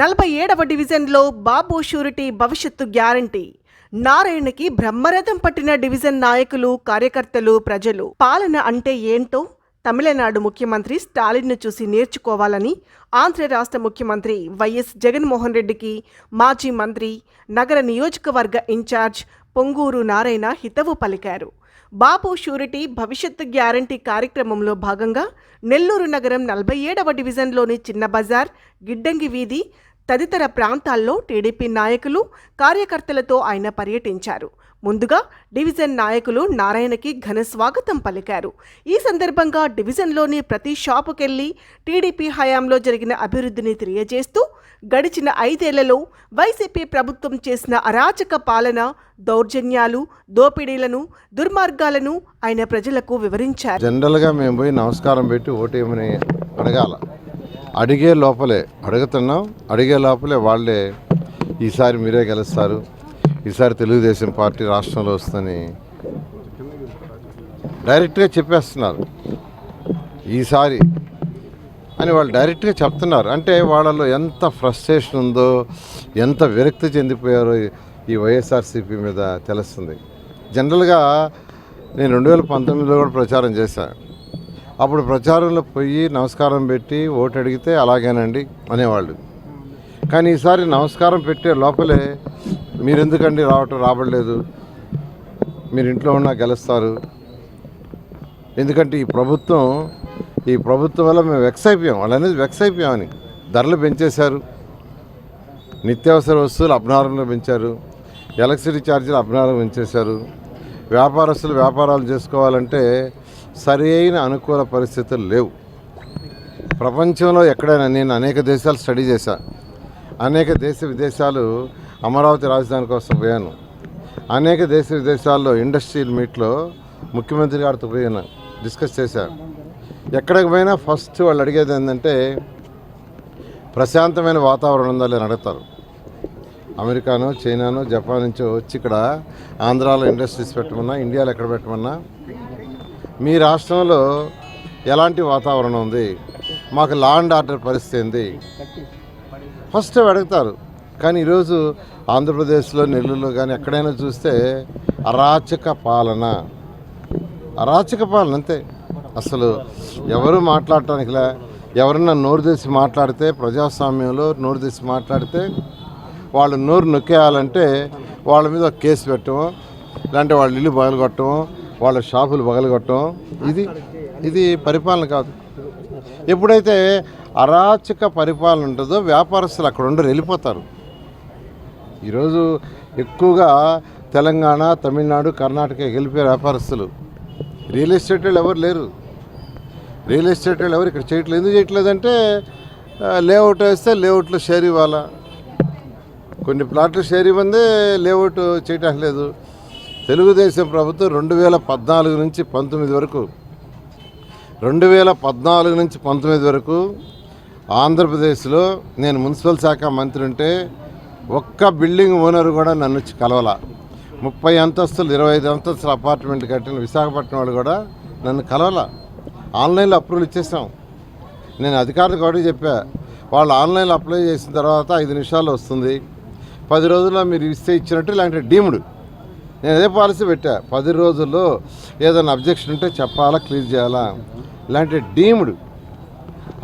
నలభై ఏడవ డివిజన్లో బాబు షూరిటీ భవిష్యత్తు గ్యారంటీ. నారాయణకి బ్రహ్మరథం పట్టిన డివిజన్ నాయకులు కార్యకర్తలు ప్రజలు పాలన అంటే ఏంటో తమిళనాడు ముఖ్యమంత్రి స్టాలిన్ను చూసి నేర్చుకోవాలని ఆంధ్ర రాష్ట్ర ముఖ్యమంత్రి వైఎస్ జగన్మోహన్ రెడ్డికి మాజీ మంత్రి నగర నియోజకవర్గ ఇన్ఛార్జ్ పొంగూరు నారాయణ హితవు పలికారు. బాపు షూరిటీ భవిష్యత్తు గ్యారంటీ కార్యక్రమంలో భాగంగా నెల్లూరు నగరం నలభై ఏడవ డివిజన్లోని చిన్న బజార్ గిడ్డంగి వీధి తదితర ప్రాంతాల్లో టీడీపీ నాయకులు కార్యకర్తలతో ఆయన పర్యటించారు. ముందుగా డివిజన్ నాయకులు నారాయణకి ఘన స్వాగతం పలికారు. ఈ సందర్భంగా డివిజన్లోని ప్రతి షాపుకెళ్ళి టీడీపీ హయాంలో జరిగిన అభివృద్ధిని తెలియజేస్తూ గడిచిన ఐదేళ్ళలో వైసీపీ ప్రభుత్వం చేసిన అరాచక పాలన దౌర్జన్యాలు దోపిడీలను దుర్మార్గాలను ఆయన ప్రజలకు వివరించారు. జనరల్గా మేము పోయి నమస్కారం పెట్టి ఓటేమని అడగాల. అడిగే లోపలే అడుగుతున్నాం అడిగే లోపలే వాళ్ళే ఈసారి మీరే గెలుస్తారు. ఈసారి తెలుగుదేశం పార్టీ రాష్ట్రంలో వస్తుందని డైరెక్ట్గా చెప్పేస్తున్నారు. ఈసారి అని వాళ్ళు డైరెక్ట్గా చెప్తున్నారు. అంటే వాళ్ళలో ఎంత ఫ్రస్ట్రేషన్ ఉందో ఎంత విరక్తి చెందిపోయారో ఈ వైఎస్ఆర్సీపీ మీద తెలుస్తుంది. జనరల్గా నేను రెండు వేల పంతొమ్మిదిలో కూడా ప్రచారం చేశాను అప్పుడు ప్రచారంలో పోయి నమస్కారం పెట్టి ఓటు అడిగితే అలాగేనండి అనేవాళ్ళు. కానీ ఈసారి నమస్కారం పెట్టే లోపలే మీరెందుకండి రావటం రాబడలేదు? మీరు ఇంట్లో ఉన్నా గెలుస్తారు. ఎందుకంటే ఈ ప్రభుత్వం ఈ ప్రభుత్వం వల్ల మేము వెక్స్ అయిపోయాం. వాళ్ళు అనేది వెక్స్ అయిపోయామని. ధరలు పెంచేశారు. నిత్యావసర వస్తువులు అభినారంలో పెంచారు. ఎలక్ట్రిసిటీ ఛార్జీలు అభినారం పెంచేశారు. వ్యాపారస్తులు వ్యాపారాలు చేసుకోవాలంటే సరి అయిన అనుకూల పరిస్థితులు లేవు. ప్రపంచంలో ఎక్కడైనా నేను అనేక దేశాలు స్టడీ చేశా. అనేక దేశ విదేశాలు అమరావతి రాజధాని కోసం పోయాను. అనేక దేశ విదేశాల్లో ఇండస్ట్రియల్ మీట్లో ముఖ్యమంత్రి గారితో పోయాను డిస్కస్ చేశాను ఎక్కడికి పోయినా ఫస్ట్ వాళ్ళు అడిగేది ఏంటంటే ప్రశాంతమైన వాతావరణం ఉందా లేని అడుగుతారు. అమెరికానో చైనానో జపాన్ నుంచో వచ్చి ఇక్కడ ఆంధ్రాలో ఇండస్ట్రీస్ పెట్టమన్నా ఇండియాలో ఎక్కడ పెట్టమన్నా మీ రాష్ట్రంలో ఎలాంటి వాతావరణం ఉంది? మాకు లా అండ్ ఆర్డర్ పరిస్థితి ఏంది? ఫస్ట్ అడుగుతారు. కానీ ఈరోజు ఆంధ్రప్రదేశ్లో నెల్లూరులో కానీ ఎక్కడైనా చూస్తే అరాచక పాలన. అరాచక పాలన అంతే. అసలు ఎవరు మాట్లాడటానికిలా? ఎవరన్నా నోరు తెసి మాట్లాడితే ప్రజాస్వామ్యంలో నోరు తెసి మాట్లాడితే వాళ్ళు నోరు నొక్కేయాలంటే వాళ్ళ మీద ఒక కేసు పెట్టడం లేదంటే వాళ్ళ ఇల్లు బయలుగొట్టడం వాళ్ళ షాపులు పగలగొట్టడం. ఇది ఇది పరిపాలన కాదు. ఎప్పుడైతే అరాచక పరిపాలన ఉంటుందో వ్యాపారస్తులు అక్కడ ఉండరు వెళ్ళిపోతారు. ఈరోజు ఎక్కువగా తెలంగాణ తమిళనాడు కర్ణాటక వెళ్ళిపోయే వ్యాపారస్తులు. రియల్ ఎస్టేట్ వాళ్ళు ఎవరు లేరు. రియల్ ఎస్టేట్ వాళ్ళు ఎవరు ఇక్కడ చేయట్లేదు ఎందుకు చేయట్లేదంటే లేఅవుట్ వేస్తే లేఅవుట్లో షేర్ ఇవ్వాలా. కొన్ని ప్లాట్లు షేర్ ఇవ్వందే లేఅవుట్ చేయటం లేదు. తెలుగుదేశం ప్రభుత్వం రెండు వేల పద్నాలుగు నుంచి పంతొమ్మిది వరకు రెండు వేల పద్నాలుగు నుంచి పంతొమ్మిది వరకు ఆంధ్రప్రదేశ్లో నేను మున్సిపల్ శాఖ మంత్రి ఉంటే ఒక్క బిల్డింగ్ ఓనర్ కూడా నన్ను వచ్చి ముప్పై అంతస్తులు ఇరవై ఐదు అంతస్తుల అపార్ట్మెంట్ కట్టిన విశాఖపట్నం వాళ్ళు కూడా నన్ను కలవల. ఆన్లైన్లో అప్రూవల్ ఇచ్చేసాం నేను అధికారులకు కూడా చెప్పా వాళ్ళు ఆన్లైన్లో అప్లై చేసిన తర్వాత ఐదు నిమిషాలు వస్తుంది. పది రోజుల్లో మీరు ఇస్తే ఇచ్చినట్టు ఇలాంటి డీమ్డ్. నేను అదే పాలసీ పెట్టా. పది రోజుల్లో ఏదైనా అబ్జెక్షన్ ఉంటే చెప్పాలా క్లియర్ చేయాలా? ఇలాంటి డీమ్డ్.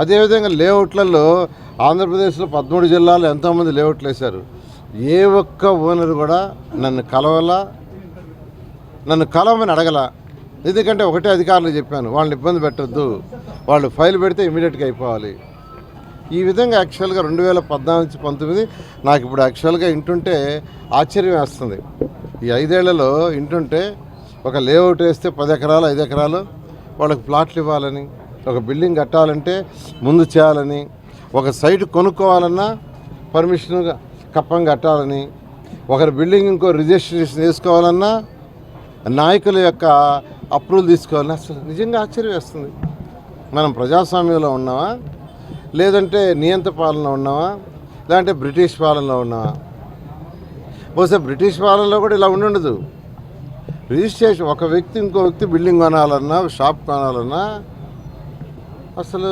అదేవిధంగా లేఅవుట్లలో ఆంధ్రప్రదేశ్లో పదమూడు జిల్లాలో ఎంతోమంది లేఅవుట్లు వేశారు. ఏ ఒక్క ఓనర్ కూడా నన్ను కలవలా నన్ను కలవమని అడగల. ఎందుకంటే ఒకటే అధికారులు చెప్పాను వాళ్ళని ఇబ్బంది పెట్టొద్దు. వాళ్ళు ఫైల్ పెడితే ఇమీడియట్గా అయిపోవాలి. ఈ విధంగా యాక్చువల్గా రెండు వేల పద్నాలుగు నుంచి పంతొమ్మిది నాకు ఇప్పుడు యాక్చువల్గా ఇంటుంటే ఆశ్చర్యం వేస్తుంది. ఈ ఐదేళ్ళలో ఇంటుంటే ఒక లేఅవుట్ వేస్తే పది ఎకరాలు ఐదు ఎకరాలు వాళ్ళకి ప్లాట్లు ఇవ్వాలని ఒక బిల్డింగ్ కట్టాలంటే ముందు చేయాలని ఒక సైట్ కొనుక్కోవాలన్నా పర్మిషన్ కప్పం కట్టాలని ఒకరి బిల్డింగ్ ఇంకో రిజిస్ట్రేషన్ చేసుకోవాలన్నా నాయకుల యొక్క అప్రూవల్ తీసుకోవాలని అసలు నిజంగా ఆశ్చర్యం వేస్తుంది. మనం ప్రజాస్వామ్యంలో ఉన్నామా లేదంటే నియంత్ర పాలనలో ఉన్నామా లేదంటే బ్రిటిష్ పాలనలో ఉన్నామా బహుశా బ్రిటిష్ పాలనలో కూడా ఇలా ఉండదు. రిజిస్ట్రేషన్ ఒక వ్యక్తి ఇంకో వ్యక్తి బిల్డింగ్ కొనాలన్నా షాప్ కొనాలన్నా అసలు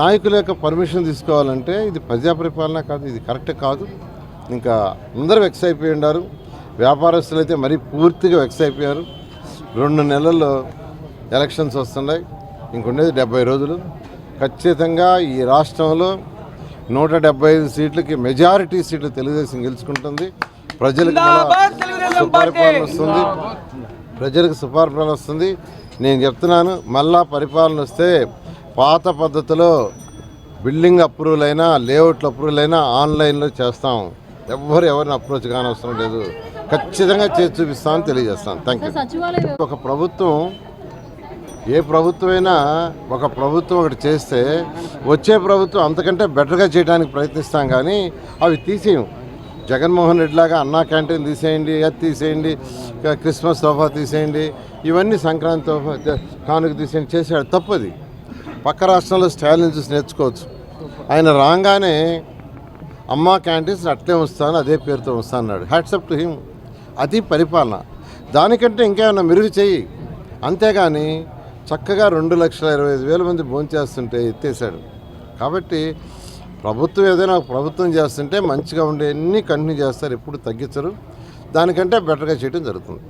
నాయకుల యొక్క పర్మిషన్ తీసుకోవాలంటే ఇది ప్రజాపరిపాలన కాదు ఇది కరెక్ట్ కాదు. ఇంకా అందరూ వెక్స్ అయిపోయి ఉన్నారు. వ్యాపారస్తులు అయితే మరీ పూర్తిగా వెక్స్ అయిపోయారు. రెండు నెలల్లో ఎలక్షన్స్ వస్తున్నాయి. ఇంకొండేది డెబ్బై రోజులు. ఖచ్చితంగా ఈ రాష్ట్రంలో నూట డెబ్బై ఐదు సీట్లకి మెజారిటీ సీట్లు తెలుగుదేశం గెలుచుకుంటుంది. ప్రజలకు సుపరిపాలన వస్తుంది. ప్రజలకు సుపరిపాలన వస్తుంది. నేను చెప్తున్నాను మళ్ళా పరిపాలన వస్తే పాత పద్ధతిలో బిల్డింగ్ అప్రూవల్ అయినా లేఅవుట్లు అప్రూవల్ అయినా ఆన్లైన్లో చేస్తాం. ఎవ్వరు ఎవరిని అప్రోచ్ కానవసరం లేదు. ఖచ్చితంగా చేసి చూపిస్తామని తెలియజేస్తాను. థ్యాంక్ యూ ఒక ప్రభుత్వం ఏ ప్రభుత్వమైనా ఒక ప్రభుత్వం ఒకటి చేస్తే వచ్చే ప్రభుత్వం అంతకంటే బెటర్గా చేయడానికి ప్రయత్నిస్తాం కానీ అవి తీసేయం జగన్మోహన్ రెడ్డి లాగా అన్నా క్యాంటీన్ తీసేయండి అది తీసేయండి క్రిస్మస్ తోఫా తీసేయండి ఇవన్నీ సంక్రాంతి తోఫా కానుక తీసేయండి చేసాడు తప్పది. పక్క రాష్ట్రంలో స్టాలిన్ చూసి నేర్చుకోవచ్చు. ఆయన రాగానే అమ్మా క్యాంటీన్స్ అట్లే వస్తాను అదే పేరుతో వస్తా అన్నాడు. Hats off to him. అది పరిపాలన. దానికంటే ఇంకేమైనా మెరుగు చేయి. అంతేగాని చక్కగా రెండు లక్షల ఇరవై ఐదు వేల మంది భోంచేస్తుంటే ఎత్తేసాడు కాబట్టి ప్రభుత్వం ఏదైనా ప్రభుత్వం చేస్తుంటే మంచిగా ఉండే అన్ని కంటిన్యూ చేస్తారు ఎప్పుడు తగ్గించరు. దానికంటే బెటర్గా చేయడం జరుగుతుంది.